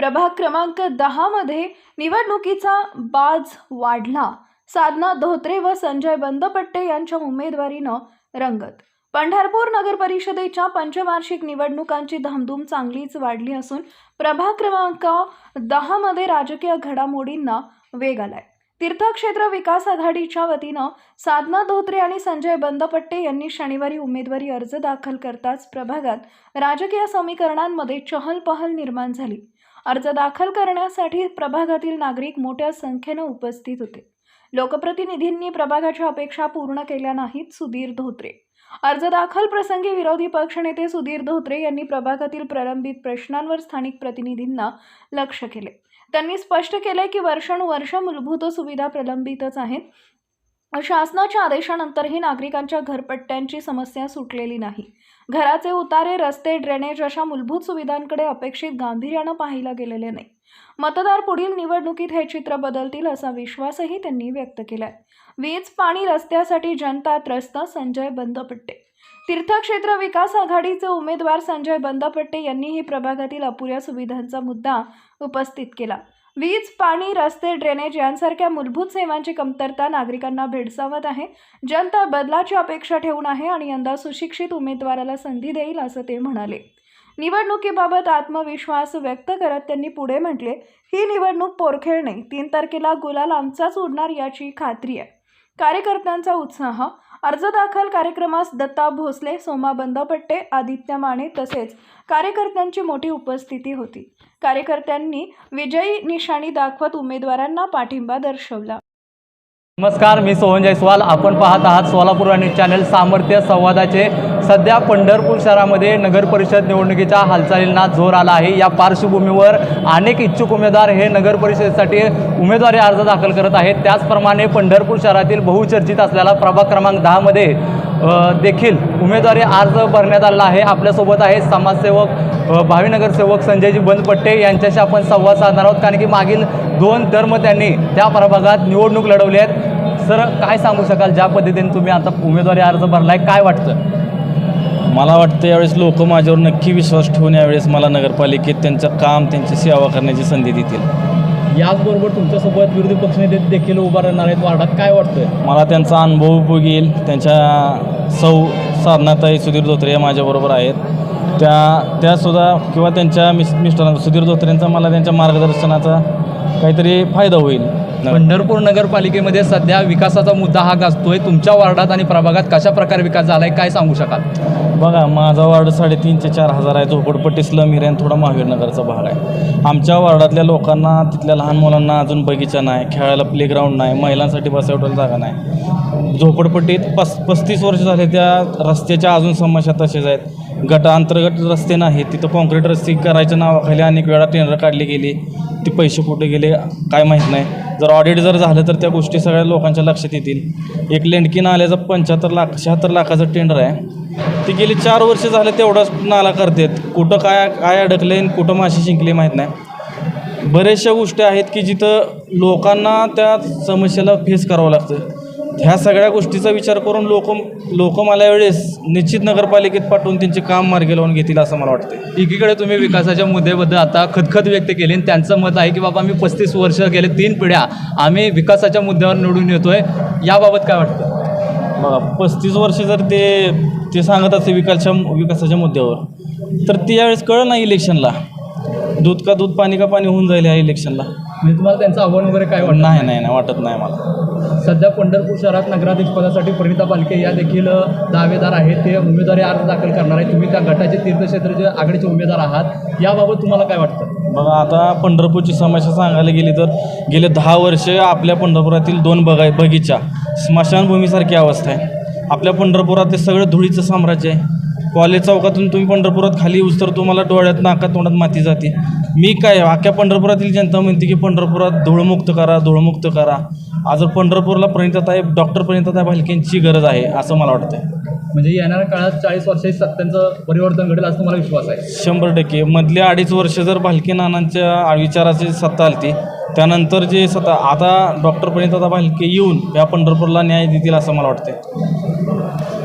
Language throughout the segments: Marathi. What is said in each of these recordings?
प्रभाग क्रमांक दहामध्ये निवडणुकीचा बाज वाढला. साधना धोत्रे व संजय बंदपट्टे यांच्या उमेदवारीनं रंगत. पंढरपूर नगर परिषदेच्या पंचवार्षिक निवडणुकांची धामधूम चांगलीच वाढली असून प्रभाग क्रमांक दहामध्ये राजकीय घडामोडींना वेग आलाय. तीर्थक्षेत्र विकास आघाडीच्या वतीनं साधना धोत्रे आणि संजय बंदपट्टे यांनी शनिवारी उमेदवारी अर्ज दाखल करताच प्रभागात राजकीय समीकरणांमध्ये चहलपहल निर्माण झाली. अर्ज दाखल करण्यासाठी प्रभागातील नागरिक मोठ्या संख्येनं उपस्थित होते. लोकप्रतिनिधींनी प्रभागाच्या अपेक्षा पूर्ण केल्या नाहीत सुधीर धोत्रे. अर्ज दाखल प्रसंगी विरोधी पक्षनेते सुधीर धोत्रे यांनी प्रभागातील प्रलंबित प्रश्नांवर स्थानिक प्रतिनिधींना लक्ष केले. त्यांनी स्पष्ट केले की वर्षानुवर्ष मूलभूत सुविधा प्रलंबितच आहेत. शासनाच्या आदेशानंतरही नागरिकांच्या घरपट्ट्यांची समस्या सुटलेली नाही. घराचे उतारे रस्ते ड्रेनेज अशा मूलभूत सुविधांकडे अपेक्षित गांभीर्यानं पाहिलं गेलेले नाही. मतदार पुढील निवडणुकीत हे चित्र बदलतील असा विश्वासही त्यांनी व्यक्त केलाय. वीज पाणी रस्त्यासाठी जनता त्रस्त संजय बंदपट्टे. तीर्थक्षेत्र विकास आघाडीचे उमेदवार संजय बंदपट्टे यांनीही प्रभागातील अपुऱ्या सुविधांचा मुद्दा उपस्थित केला. वीज पाणी रस्ते ड्रेनेज यांसारख्या मूलभूत सेवांची कमतरता नागरिकांना भेडसावत आहे. जनता बदलाची अपेक्षा ठेवून आहे आणि यंदा सुशिक्षित उमेदवाराला संधी देईल असं ते म्हणाले. निवडणुकीबाबत आत्मविश्वास व्यक्त करत त्यांनी पुढे म्हटले ही निवडणूक पोरखेळ नाही तीन तारखेला गुलाल आमचाच उडणार याची खात्री आहे. कार्यकर्त्यांचा उत्साह अर्ज दाखल कार्यक्रमास दत्ता भोसले सोमा बंदपट्टे आदित्य माने तसेच कार्यकर्त्यांची मोठी उपस्थिती होती. कार्यकर्त्यांनी विजयी निशाणी दाखवत उमेदवारांना पाठिंबा दर्शवला. नमस्कार मी सोहन जयस्वाल. आपण पाहत आहात सोलापूर आणि चॅनल सामर्थ्य संवादाचे. सध्या पंढरपूर शहरामध्ये नगर परिषद निवडणुकीच्या हालचालींना जोर आला आहे. या पार्श्वभूमीवर अनेक इच्छुक उमेदवार हे नगर परिषदेसाठी उमेदवारी अर्ज दाखल करत आहेत. त्याचप्रमाणे पंढरपूर शहरातील बहुचर्चित असलेला प्रभाग क्रमांक दहामध्ये देखील उमेदवारी अर्ज भरण्यात आला आहे. आपल्यासोबत आहे समाजसेवक अ, भावी नगरसेवक संजयजी बंदपट्टे यांच्याशी आपण संवाद साधणार आहोत. कारण की मागील दोन टर्म त्यांनी त्या प्रभागात निवडणूक लढवली आहेत. सर काय सांगू शकाल? ज्या पद्धतीने तुम्ही आता उमेदवारी अर्ज भरला आहे काय वाटतं? मला वाटतं यावेळेस लोक माझ्यावर नक्की विश्वास ठेवून यावेळेस मला नगरपालिकेत त्यांचं काम त्यांची सेवा करण्याची संधी देतील. याचबरोबर तुमच्यासोबत विरोधी पक्षनेते देखील उभा राहणार आहेत. वार्डात काय वाटतं मला त्यांचा अनुभव उपयोगी येईल त्यांच्या सौ साधनाताई सुधीर धोत्रे या माझ्याबरोबर आहेत. त्या त्यासुद्धा किंवा त्यांच्या मिस मिस्टरांचा सुधीर धोत्रेंचा मला त्यांच्या मार्गदर्शनाचा काहीतरी फायदा होईल. पंढरपूर नगरपालिकेमध्ये सध्या विकासाचा मुद्दा हा गाजतोय. तुमच्या वार्डात आणि प्रभागात कशा प्रकारे विकास झालाय काय सांगू शकाल? बघा माझा वार्ड साडेतीन ते चार हजार आहे. झोपडपट्टी स्लम एरिया थोडा महावीरनगरचा भाग आहे. आमच्या वार्डातल्या लोकांना तिथल्या लहान मुलांना अजून बगीचा नाही खेळायला प्लेग्राऊंड नाही महिलांसाठी बसवटायला जागा नाही. झोपडपट्टीत पस पस्तीस वर्ष झाले त्या रस्त्याच्या अजून समस्या तसेच आहेत. गट अंतर्गत रस्ते नाहीत तिथं कॉन्क्रीट रस्ते करायच्या नावाखाली अनेक वेळा टेंडर काढली गेली. ते पैसे कुठे गेले काय माहीत नाही. जर ऑडिट जर झालं तर त्या गोष्टी सगळ्या लोकांच्या लक्षात येतील. एक लेंडकी नाल्याचं पंच्याहत्तर लाख शहात्तर लाखाचं टेंडर आहे. ते गेली चार वर्ष झालं तेवढाच नाला करतात. कुठं काय काय अडकले आणि कुठं माशी शिंकली माहीत नाही. बऱ्याचशा गोष्टी आहेत की जिथं लोकांना त्या समस्येला फेस करावं लागतं. ह्या सगळ्या गोष्टीचा विचार करून लोक लोक मला यावेळेस निश्चित नगरपालिकेत पाठवून त्यांचे काम मार्गी लावून घेतील असं मला वाटतं एकीकडे तुम्ही विकासाच्या मुद्द्याबद्दल आता खतखत व्यक्त केली आणि त्यांचं मत आहे की बाबा आम्ही पस्तीस वर्ष गेले तीन पिढ्या आम्ही विकासाच्या मुद्द्यावर निवडून येतोय. याबाबत काय वाटतं? बघा पस्तीस वर्ष जर ते ते सांगत असते विकासच्या विकासाच्या मुद्द्यावर तर ते यावेळेस कळलं नाही इलेक्शनला. दूध का दूध पाणी का पाणी होऊन जाईल ह्या इलेक्शनला. म्हणजे तुम्हाला त्यांचं आव्हान वगैरे काय वाटतं नाही? नाही नाही वाटत नाही मला. सध्या पंढरपूर शहरात नगराधीशपदासाठी प्रणिता परिणिता पालके या देखील दावेदार आहेत. ते उमेदवारी अर्ज दाखल करणार आहे तुम्ही त्या गटाचे तीर्थक्षेत्राचे आघाडीचे उमेदवार आहात याबाबत तुम्हाला काय वाटतं? बघा आता पंढरपूरची समस्या सांगायला गेली तर गेले दहा वर्ष आपल्या पंढरपुरातील दोन बगाय बगीचा स्मशानभूमीसारखी अवस्था आहे. आपल्या पंढरपुरात ते सगळं धुळीचं साम्राज्य आहे. कॉलेज चौकातून तुम्ही पंढरपुरात खाली येऊस तर तुम्हाला डोळ्यात नाकात तोंडात माती जाते. मी काय अख्ख्या पंढरपुरातील जनता म्हणते की पंढरपुरात धूळमुक्त करा धूळमुक्त करा. आज पंढरपूरला प्रणिताताई डॉक्टर प्रणिताताई भालकेंची गरज आहे असं मला वाटतं म्हणजे येणाऱ्या काळात चाळीस वर्षात सत्यांचं परिवर्तन घडेल असं तुम्हाला विश्वास आहे? शंभर टक्के. मधले अडीच वर्ष जर भालके नानांच्या विचाराची सत्ता आली त्यानंतर जे सत्ता आता डॉक्टर प्रणिताता भालके येऊन या पंढरपूरला न्याय देतील असं मला वाटतं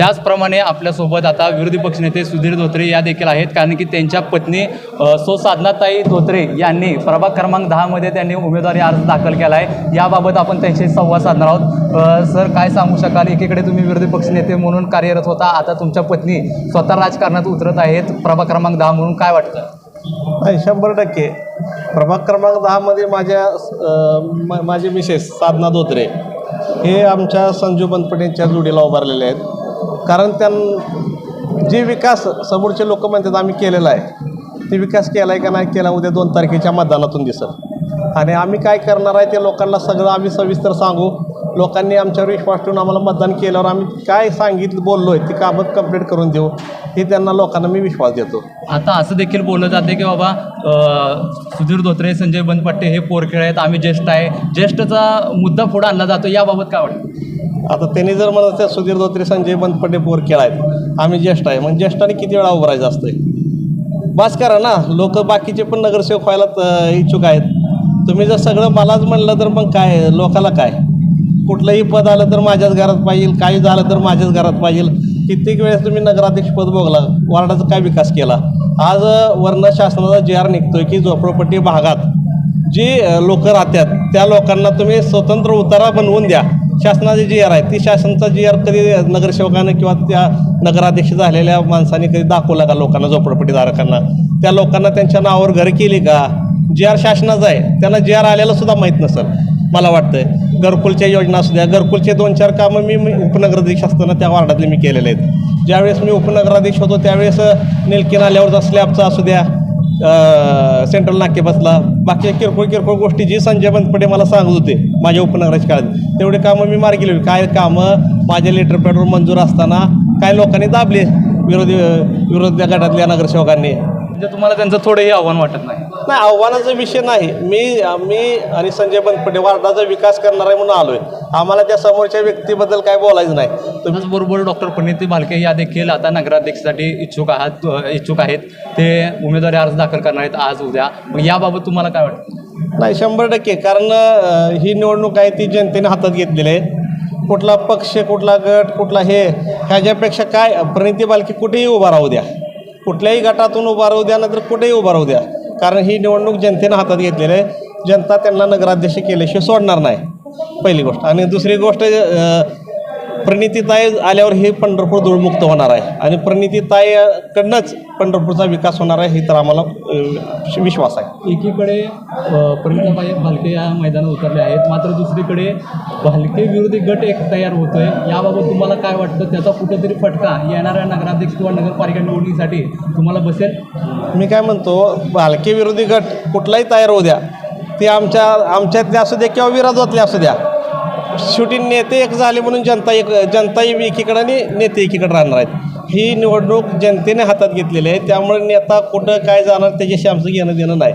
त्याचप्रमाणे आपल्यासोबत आता विरोधी पक्षनेते सुधीर धोत्रे या देखील आहेत कारण की त्यांच्या पत्नी सुसाधनाताई सो साधनाताई धोत्रे यांनी प्रभाग क्रमांक दहामध्ये त्यांनी उमेदवारी अर्ज दाखल केला आहे. याबाबत आपण त्यांच्याशी संवाद साधणार आहोत. सर काय सांगू शकाल? एकीकडे तुम्ही विरोधी पक्षनेते म्हणून कार्यरत होता आता तुमच्या पत्नी स्वतः राजकारणात उतरत आहेत प्रभाग क्रमांक दहा म्हणून काय वाटतं? नाही शंभर टक्के. प्रभाग क्रमांक दहामध्ये माझ्या माझे मिसेस साधना धोत्रे हे आमच्या संजू बनपटेंच्या जोडीला उभारलेले आहेत. कारण त्यां जे विकास समोरचे लोक म्हणतात आम्ही केलेला आहे. ते विकास केला आहे का नाही केला उद्या दोन तारखेच्या मतदानातून दिसत आणि आम्ही काय करणार आहे ते लोकांना सगळं आम्ही सविस्तर सांगू. लोकांनी आमच्यावर विश्वास ठेवून आम्हाला मतदान केल्यावर आम्ही काय सांगितलं बोललो आहे ती कामं कंप्लीट करून देऊ. हे त्यांना लोकांना मी विश्वास देतो. आता असं देखील बोललं जाते की बाबा सुधीर धोत्रे संजय बनपट्टे हे पोरखेळ आहेत आम्ही ज्येष्ठ आहे. ज्येष्ठचा मुद्दा पुढे आणला जातो याबाबत काय वाटतं? आता त्यांनी जर मला त्या सुधीर धोत्रे संजय बनपटे पोर आहेत आम्ही ज्येष्ठ आहे मग ज्येष्ठाने किती वेळा उभं राहायचं असतंय? बस करा ना लोक बाकीचे पण नगरसेवक व्हायला इच्छुक आहेत. तुम्ही जर सगळं मलाच म्हणलं तर मग काय लोकाला काय? कुठलंही पद आलं तर माझ्याच घरात पाहिजे काही झालं तर माझ्याच घरात पाहिजे. कित्येक वेळेस तुम्ही नगराध्यक्ष पद भोगला वार्डाचा काय विकास केला? आज वर्ण शासनाचा जे आर निघतोय की झोपडपट्टी भागात. जी लोक राहतात त्या लोकांना तुम्ही स्वतंत्र उतारा बनवून द्या. शासनाचे जी आर आहे ती शासनाचा जी आर कधी नगरसेवकानं किंवा त्या नगराध्यक्ष झालेल्या माणसाने कधी दाखवला का लोकांना झोपडपट्टीधारकांना त्या लोकांना त्यांच्या नावावर घर केली का? जी आर शासनाचं आहे त्यांना जी आर आलेला सुद्धा माहीत नसेल मला वाटतंय. घरकुलच्या योजना असू द्या घरकुलचे दोन चार कामं मी मी उपनगराध्यक्ष असताना त्या वार्डातले मी केलेले आहेत. ज्यावेळेस मी उपनगराध्यक्ष होतो त्यावेळेस निलकिन आल्यावरचा स्लॅबचा असू द्या सेंट्रल नाके बसला. बाकी किरकोळ किरकोळ गोष्टी जी संजय बनपडे मला सांगत होते माझ्या उपनगराच्या काळात. तेवढे कामं मी मार्गी लावली काय कामं? माझ्या लेटर पॅडवर मंजूर असताना काय लोकांनी दाबले? विरोधी विरोधी गटातल्या नगरसेवकांनी. म्हणजे तुम्हाला त्यांचं थोडंही आव्हान वाटत नाही. नाही आव्हानाचा विषय नाही. मी मी आणि संजय बनपटे वार्डाचा विकास करणार आहे म्हणून आलो आहे आम्हाला त्या समोरच्या व्यक्तीबद्दल काय बोलायचं नाही. तुम्ही त्याचबरोबर डॉक्टर प्रणिती भालके या देखील आता नगराध्यक्षासाठी इच्छुक आहात इच्छुक आहेत. ते उमेदवारी अर्ज दाखल करणार आहेत आज उद्या. मग याबाबत तुम्हाला काय वाटतं? नाही शंभर टक्के. कारण ही निवडणूक आहे ती जनतेने हातात घेतलेली आहे. कुठला पक्ष कुठला गट कुठला हे ह्याच्यापेक्षा काय प्रणिती बालकी कुठेही उभा राहू द्या. कुठल्याही गटातून उभा राहू द्या नंतर कुठेही उभा राहू द्या. कारण ही निवडणूक जनतेनं हातात घेतलेली आहे. जनता त्यांना नगराध्यक्ष केल्याशिवाय सोडणार नाही. पहिली गोष्ट. आणि दुसरी गोष्ट प्रणितीताई आल्यावर हे पंढरपूर धूळमुक्त होणार आहे. आणि प्रणितीताई अ, कडनंच पंढरपूरचा विकास होणार आहे हे तर आम्हाला विश्वास आहे. एकीकडे प्रणिताबाई भालके या मैदानात उतरले आहेत मात्र दुसरीकडे भालके विरोधी गट एक तयार होतोय. याबाबत तुम्हाला काय वाटतं? त्याचा कुठेतरी फटका येणाऱ्या नगराध्यक्ष किंवा नगरपालिका निवडणुकीसाठी तुम्हाला बसेल? मी काय म्हणतो भालके विरोधी गट कुठलाही तयार होऊ द्या. ते आमच्या आमच्यातले असू द्या किंवा विरोधातले असू द्या. शेवटी नेते एक झाले म्हणून जनता एक जनता एकीकडे आणि नेते एकीकडे राहणार आहेत. ही निवडणूक जनतेने हातात घेतलेली आहे. त्यामुळे नेता कुठं काय जाणार त्याच्याशी आमचं घेणं देणं नाही.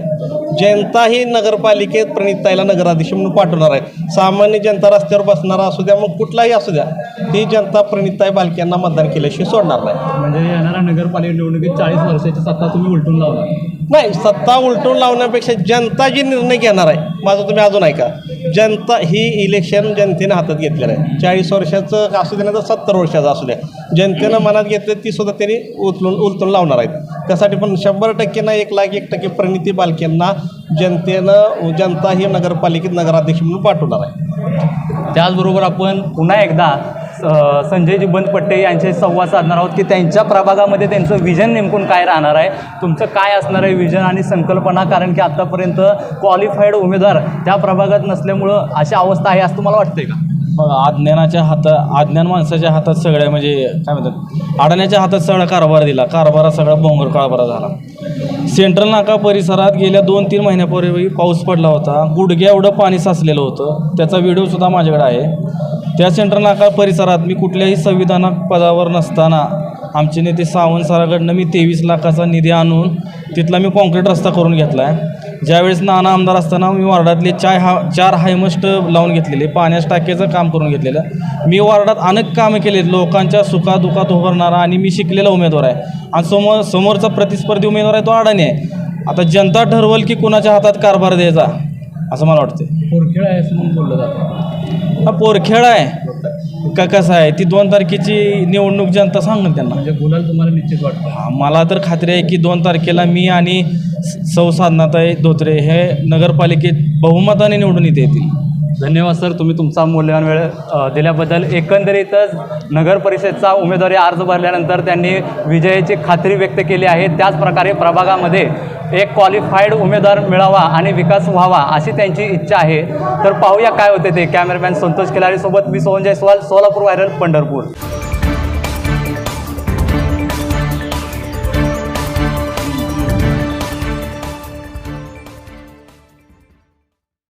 जनता ही नगरपालिकेत प्रणिताईला नगराध्यक्ष म्हणून पाठवणार आहे. सामान्य जनता रस्त्यावर बसणारा असू द्या मग कुठलाही असू द्या ही जनता प्रणिताई बालक्यांना मतदान केल्याशिवाय सोडणार नाही. म्हणजे येणाऱ्या नगरपालिका निवडणुकीत चाळीस वर्षाची सत्ता तुम्ही उलटून लावला नाही सत्ता उलटून लावण्यापेक्षा जनता जी निर्णय घेणार आहे माझं तुम्ही अजून ऐका. जनता ही इलेक्शन जनतेनं हातात घेतलेलं आहे. चाळीस वर्षाचं असू द्या तर सत्तर वर्षाचं असू द्या जनतेनं मनात घेतलं ती सुद्धा त्यांनी उचलून उलतून लावणार आहेत. त्यासाठी पण शंभर टक्के ना एक लाख एक टक्के प्रणिती बालकेंना जनतेनं जनता ही नगरपालिकेत नगराध्यक्ष म्हणून पाठवणार आहे. त्याचबरोबर आपण पुन्हा एकदा संजयजी बनपट्टे यांचे संवाद साधणार आहोत की त्यांच्या प्रभागामध्ये त्यांचं विजन नेमकून काय राहणार आहे? तुमचं काय असणार आहे विजन आणि संकल्पना? कारण की आत्तापर्यंत क्वालिफाईड उमेदवार त्या प्रभागात नसल्यामुळं अशी अवस्था आहे असं तुम्हाला वाटतंय का? मग अज्ञानाच्या हातात अज्ञान माणसाच्या हातात सगळ्या म्हणजे काय म्हणतात अडाण्याच्या हातात सगळा कारभार दिला. कारभारा सगळा बोंगर कारभारा झाला. सेंट्रल नाका परिसरात गेल्या दोन तीन महिन्यापूर्वी पाऊस पडला होता. गुडघ्या एवढं पाणी साचलेलं होतं. त्याचा व्हिडिओसुद्धा माझ्याकडे आहे. त्या सेंट्रल नाका परिसरात मी कुठल्याही संविधानाक पदावर नसताना आमचे नेते सावंत सराकडनं मी तेवीस लाखाचा निधी आणून तिथला मी कॉन्क्रीट रस्ता करून घेतला आहे ज्यावेळेस नाना आमदार असताना मी वार्डातले चाय हा चार हायमस्ट लावून घेतलेले पाण्याच्या टाक्याचं काम करून घेतलेलं. मी वार्डात अनेक कामं केले लोकांच्या सुखादुखात उभारणारा आणि मी शिकलेला उमेदवार आहे. आणि समोर समोरचा प्रतिस्पर्धी उमेदवार आहे तो अडाणी आहे. आता जनता ठरवल की कुणाच्या हातात कारभार द्यायचा असं मला वाटतं आहे बोललं जातं. हा पोरखेळ आहे. का कसं आहे? ती दोन तारखेची निवडणूक जनता सांगेल त्यांना. म्हणजे गुलाल तुम्हाला निश्चित वाटतं. हा, मला तर खात्री आहे की दोन तारखेला मी आणि स- साधनाताई धोत्रे हे नगरपालिकेत बहुमताने निवडून इथे येतील. धन्यवाद सर. तुम्ही तुमचा मूल्यवान वेळ अ, दिल्याबद्दल. एकंदरीतच नगर परिषदचा उमेदवारी अर्ज भरल्यानंतर त्यांनी विजयाची खात्री व्यक्त केली आहे. त्याच प्रकारे प्रभागामध्ये एक क्वालिफाईड उमेदवार मिळावा आणि विकास व्हावा अशी त्यांची इच्छा आहे. तर पाहूया काय होते ते. कॅमेरामॅन संतोष खिलारीसोबत मी सोहन जयस्वाल सोलापूर व्हायरल पंढरपूर.